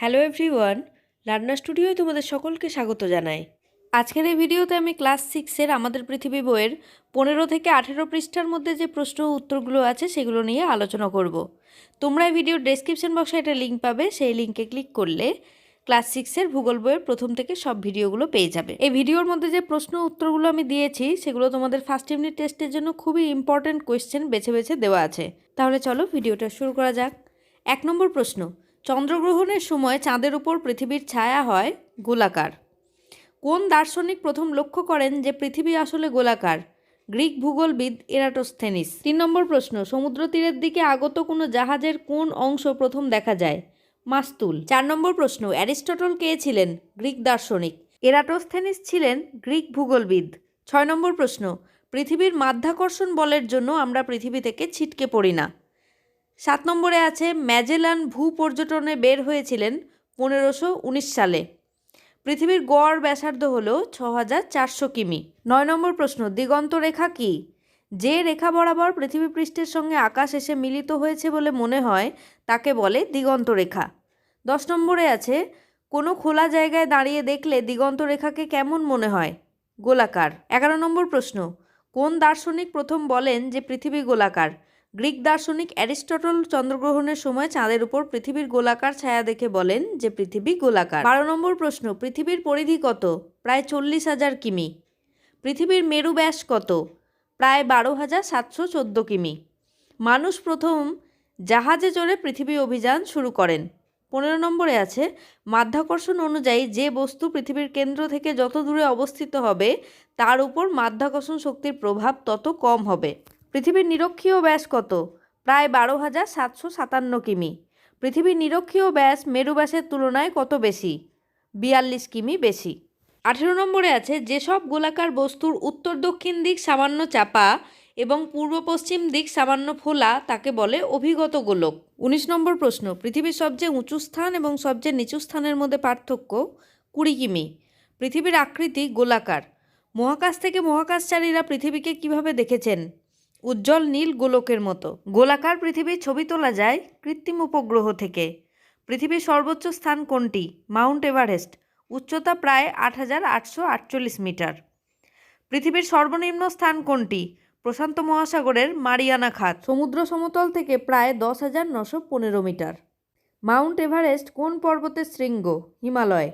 Hello everyone, learner স্টুডিওয় তোমাদের সকলকে স্বাগত জানাই। আজকের এই ভিডিওতে আমি ক্লাস সিক্সের আমাদের পৃথিবী বইয়ের পনেরো থেকে আঠেরো পৃষ্ঠার মধ্যে যে প্রশ্ন উত্তরগুলো আছে সেগুলো নিয়ে আলোচনা করব। তোমরা এই ভিডিওর ডেসক্রিপশন বক্সে একটা লিঙ্ক পাবে, সেই লিঙ্কে ক্লিক করলে ক্লাস সিক্সের ভূগোল বইয়ের প্রথম থেকে সব ভিডিওগুলো পেয়ে যাবে। এই ভিডিওর মধ্যে যে প্রশ্ন উত্তরগুলো আমি দিয়েছি, সেগুলো তোমাদের ফার্স্ট ইউনিট টেস্টের জন্য খুবই ইম্পর্ট্যান্ট কোয়েশ্চেন বেছে বেছে দেওয়া আছে। তাহলে চলো ভিডিওটা শুরু করা যাক। এক নম্বর প্রশ্ন চন্দ্রগ্রহণের সময় চাঁদের উপর পৃথিবীর ছায়া হয় গোলাকার। কোন দার্শনিক প্রথম লক্ষ্য করেন যে পৃথিবী আসলে গোলাকার? গ্রিক ভূগোলবিদ এরাটোস্থেনিস। তিন নম্বর প্রশ্ন, সমুদ্র তীরের দিকে আগত কোনো জাহাজের কোন অংশ প্রথম দেখা যায়? মাস্তুল। চার নম্বর প্রশ্ন, অ্যারিস্টটল কে ছিলেন? গ্রিক দার্শনিক। এরাটোস্থেনিস ছিলেন গ্রিক ভূগোলবিদ। ছয় নম্বর প্রশ্ন, পৃথিবীর মাধ্যাকর্ষণ বলের জন্য আমরা পৃথিবী থেকে ছিটকে পড়ি না। সাত নম্বরে আছে, ম্যাজেলান ভূ পর্যটনে বের হয়েছিলেন পনেরোশো উনিশ সালে। পৃথিবীর গড় ব্যাসার্ধ হল ছ হাজার চারশো কিমি। নয় নম্বর প্রশ্ন, দিগন্ত রেখা কি? যে রেখা বরাবর পৃথিবী পৃষ্ঠের সঙ্গে আকাশ এসে মিলিত হয়েছে বলে মনে হয়, তাকে বলে দিগন্ত রেখা। দশ নম্বরে আছে, কোনো খোলা জায়গায় দাঁড়িয়ে দেখলে দিগন্ত রেখাকে কেমন মনে হয়? গোলাকার। এগারো নম্বর প্রশ্ন, কোন দার্শনিক প্রথম বলেন যে পৃথিবী গোলাকার? গ্রিক দার্শনিক অ্যারিস্টটল চন্দ্রগ্রহণের সময় চাঁদের উপর পৃথিবীর গোলাকার ছায়া দেখে বলেন যে পৃথিবী গোলাকার। বারো নম্বর প্রশ্ন, পৃথিবীর পরিধি কত? প্রায় চল্লিশ হাজার কিমি। পৃথিবীর মেরু ব্যাস কত? প্রায় বারো হাজার সাতশো চোদ্দ কিমি। মানুষ প্রথম জাহাজে চড়ে পৃথিবী অভিযান শুরু করেন। পনেরো নম্বরে আছে, মাধ্যাকর্ষণ অনুযায়ী যে বস্তু পৃথিবীর কেন্দ্র থেকে যত দূরে অবস্থিত হবে, তার উপর মাধ্যাকর্ষণ শক্তির প্রভাব তত কম হবে। পৃথিবীর নিরক্ষীয় ব্যাস কত? প্রায় বারো হাজার সাতশো সাতান্ন কিমি। পৃথিবীর নিরক্ষীয় ব্যাস মেরু ব্যাসের তুলনায় কত বেশি? বিয়াল্লিশ কিমি বেশি। আঠেরো নম্বরে আছে, যেসব গোলাকার বস্তুর উত্তর দক্ষিণ দিক সামান্য চাপা এবং পূর্ব পশ্চিম দিক সামান্য ফোলা তাকে বলে অভিগত গোলক। উনিশ নম্বর প্রশ্ন, পৃথিবীর সবচেয়ে উঁচু স্থান এবং সবচেয়ে নিচু স্থানের মধ্যে পার্থক্য কুড়ি কিমি। পৃথিবীর আকৃতি গোলাকার। মহাকাশ থেকে মহাকাশচারীরা পৃথিবীকে কীভাবে দেখেছেন? উজ্জ্বল নীল গোলকের মতো। গোলাকার পৃথিবীর ছবি তোলা যায় কৃত্রিম উপগ্রহ থেকে। পৃথিবীর সর্বোচ্চ স্থান কোনটি? Mount Everest. উচ্চতা প্রায় আট হাজার আটশো আটচল্লিশ মিটার। পৃথিবীর সর্বনিম্ন স্থান কোনটি? প্রশান্ত মহাসাগরের মারিয়ানা খাত। সমুদ্র সমতল থেকে প্রায় দশ হাজার নশো পনেরো মিটার। মাউন্ট এভারেস্ট কোন পর্বতের শৃঙ্গ? হিমালয়।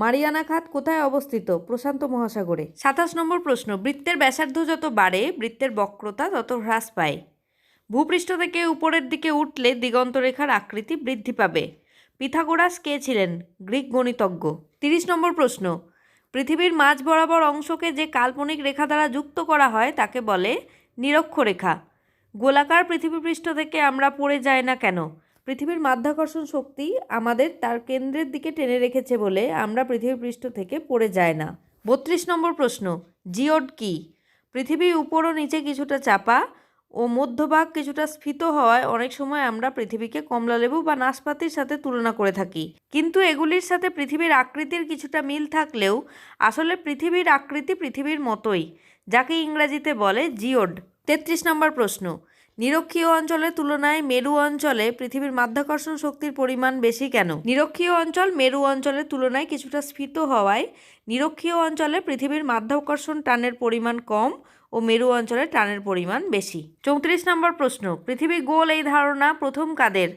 মারিয়ানা খাত কোথায় অবস্থিত? প্রশান্ত মহাসাগরে। সাতাশ নম্বর প্রশ্ন, বৃত্তের ব্যাসার্ধ যত বাড়ে, বৃত্তের বক্রতা তত হ্রাস পায়। ভূপৃষ্ঠ থেকে উপরের দিকে উঠলে দিগন্তরেখার আকৃতি বৃদ্ধি পাবে। পিথাগোরাস কে ছিলেন? গ্রিক গণিতজ্ঞ। তিরিশ নম্বর প্রশ্ন, পৃথিবীর মাঝ বরাবর অংশকে যে কাল্পনিক রেখা দ্বারা যুক্ত করা হয়, তাকে বলে নিরক্ষরেখা। গোলাকার পৃথিবী পৃষ্ঠ থেকে আমরা পড়ে যাই না কেন? পৃথিবীর মাধ্যাকর্ষণ শক্তি আমাদের তার কেন্দ্রের দিকে টেনে রেখেছে বলে আমরা পৃথিবী পৃষ্ঠ থেকে পড়ে যায় না। বত্রিশ নম্বর প্রশ্ন, জিওড কি? পৃথিবী উপর ও নিচে কিছুটা চাপা ও মধ্যভাগ কিছুটা স্ফীত হওয়ায় অনেক সময় আমরা পৃথিবীকে কমলালেবু বা নাশপাতির সাথে তুলনা করে থাকি। কিন্তু এগুলির সাথে পৃথিবীর আকৃতির কিছুটা মিল থাকলেও আসলে পৃথিবীর আকৃতি পৃথিবীর মতোই, যাকে ইংরাজিতে বলে জিওড। তেত্রিশ নম্বর প্রশ্ন নিরক্ষীয় অঞ্চলের তুলনায় মেরু অঞ্চলে পৃথিবীর মাধ্যাকর্ষণ শক্তির পরিমাণ বেশি কেন? নিরক্ষীয় অঞ্চল মেরু অঞ্চলের তুলনায় কিছুটা স্ফীত হওয়ায় নিরক্ষীয় অঞ্চলে পৃথিবীর মাধ্যাকর্ষণ টানের পরিমাণ কম ও মেরু অঞ্চলে টানের পরিমাণ বেশি। চৌত্রিশ নম্বর প্রশ্ন, পৃথিবী গোল এই ধারণা প্রথম কাদের?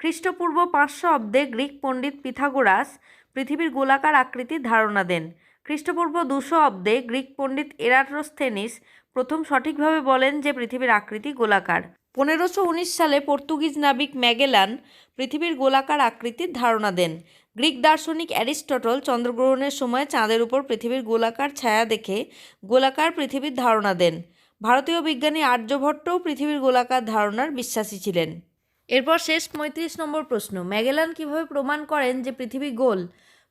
খ্রিস্টপূর্ব পাঁচশো অব্দে গ্রিক পণ্ডিত পিথাগোরাস পৃথিবীর গোলাকার আকৃতির ধারণা দেন। খ্রিস্টপূর্ব দুশো অব্দে গ্রিক পণ্ডিত এরাটোস্থেনিস প্রথম সঠিকভাবে বলেন যে পৃথিবীর আকৃতি গোলাকার। পনেরোশো সালে পর্তুগিজ নাবিক ম্যাগেলান পৃথিবীর গোলাকার আকৃতির ধারণা দেন। গ্রিক দার্শনিক অ্যারিস্টটল চন্দ্রগ্রহণের সময় চাঁদের উপর পৃথিবীর গোলাকার ছায়া দেখে গোলাকার পৃথিবীর ধারণা দেন। ভারতীয় বিজ্ঞানী আর্যভট্টও পৃথিবীর গোলাকার ধারণার বিশ্বাসী ছিলেন। এরপর শেষ পঁয়ত্রিশ নম্বর প্রশ্ন, ম্যাগেলান কীভাবে প্রমাণ করেন যে পৃথিবী গোল?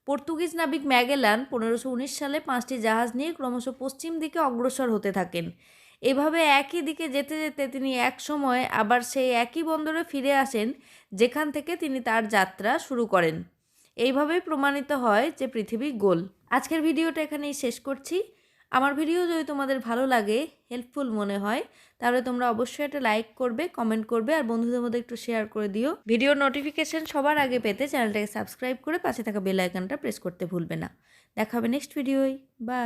পর্তুগিজ নাবিক ম্যাগেলান পনেরোশো সালে পাঁচটি জাহাজ নিয়ে ক্রমশ পশ্চিম দিকে অগ্রসর হতে থাকেন। এভাবে একই দিকে যেতে যেতে তিনি এক সময় আবার সেই একই বন্দরে ফিরে আসেন, যেখান থেকে তিনি তার যাত্রা শুরু করেন। এইভাবেই প্রমাণিত হয় যে পৃথিবী গোল। আজকের ভিডিওটা এখানেই শেষ করছি। আমার ভিডিও যদি তোমাদের ভালো লাগে হেল্পফুল মনে হয়, তাহলে তোমরা অবশ্যই একটা লাইক করবে কমেন্ট করবে, আর বন্ধুদের মধ্যে একটু শেয়ার করে দিও। ভিডিওর নোটিফিকেশান সবার আগে পেতে চ্যানেলটাকে সাবস্ক্রাইব করে পাশে থাকা বেল আইকনটা প্রেস করতে ভুলবে না। দেখাবে নেক্সট ভিডিওয় বাই